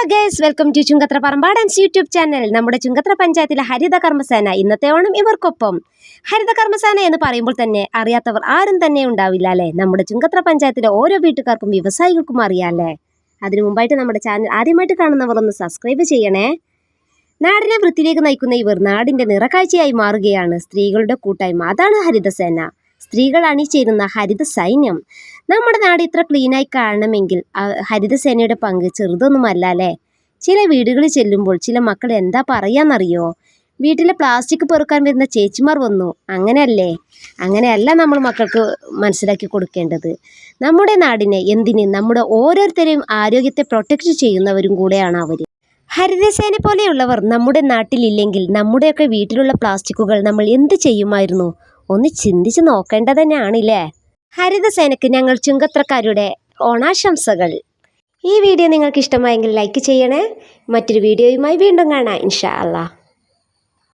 Hello guys welcome to Chungathara Parambadans YouTube channel നമ്മുടെ ചുങ്കത്ര പഞ്ചായത്തിലെ ഹരിത കർമ്മസേന ഇന്നത്തെ ഓണം ഇവർക്കൊപ്പം. ഹരിത കർമ്മസേന എന്ന് പറയുമ്പോൾ തന്നെ അറിയാത്തവർ ആരും തന്നെ ഉണ്ടാവില്ല അല്ലേ? നമ്മുടെ ചുങ്കത്ര പഞ്ചായത്തിലെ ഓരോ വീട്ടുകാർക്കും വ്യവസായികൾക്കും അറിയാല്ലേ അതിനു മുമ്പായിട്ട് നമ്മുടെ ചാനൽ ആദ്യമായിട്ട് കാണുന്നവർ ഒന്ന് സബ്സ്ക്രൈബ് ചെയ്യണേ. നാടിനെ വൃത്തിയിലേക്ക് നയിക്കുന്ന ഇവർ നാടിന്റെ നിറക്കാഴ്ചയായി മാറുകയാണ്. സ്ത്രീകളുടെ കൂട്ടായ്മ അതാണ് ഹരിതസേന. സ്ത്രീകൾ അണിചേരുന്ന ഹരിത സൈന്യം. നമ്മുടെ നാട് ഇത്ര ക്ലീനായി കാണണമെങ്കിൽ ഹരിത സേനയുടെ പങ്ക് ചെറുതൊന്നുമല്ല അല്ലേ? ചില വീടുകളിൽ ചെല്ലുമ്പോൾ ചില മക്കൾ എന്താ പറയാന്നറിയോ? വീട്ടിലെ പ്ലാസ്റ്റിക് പെറുക്കാൻ വരുന്ന ചേച്ചിമാർ വന്നു. അങ്ങനെയല്ലേ? അങ്ങനെയല്ല നമ്മൾ മക്കൾക്ക് മനസ്സിലാക്കി കൊടുക്കേണ്ടത്. നമ്മുടെ നാടിനെ എന്തിന് നമ്മുടെ ഓരോരുത്തരെയും ആരോഗ്യത്തെ പ്രൊട്ടക്റ്റ് ചെയ്യുന്നവരും കൂടെയാണ് അവർ ഹരിതസേന പോലെയുള്ളവർ നമ്മുടെ നാട്ടിലില്ലെങ്കിൽ നമ്മുടെയൊക്കെ വീട്ടിലുള്ള പ്ലാസ്റ്റിക്കുകൾ നമ്മൾ എന്ത് ചെയ്യുമായിരുന്നു? ഒന്ന് ചിന്തിച്ച് നോക്കേണ്ടത് തന്നെയാണില്ലേ? ഹരിതസേനയ്ക്ക് ഞങ്ങൾ ചുങ്കത്രക്കാരുടെ ഓണാശംസകൾ. ഈ വീഡിയോ നിങ്ങൾക്ക് ഇഷ്ടമായെങ്കിൽ ലൈക്ക് ചെയ്യണേ. മറ്റൊരു വീഡിയോയുമായി വീണ്ടും കാണാം. ഇൻഷാ അല്ലാ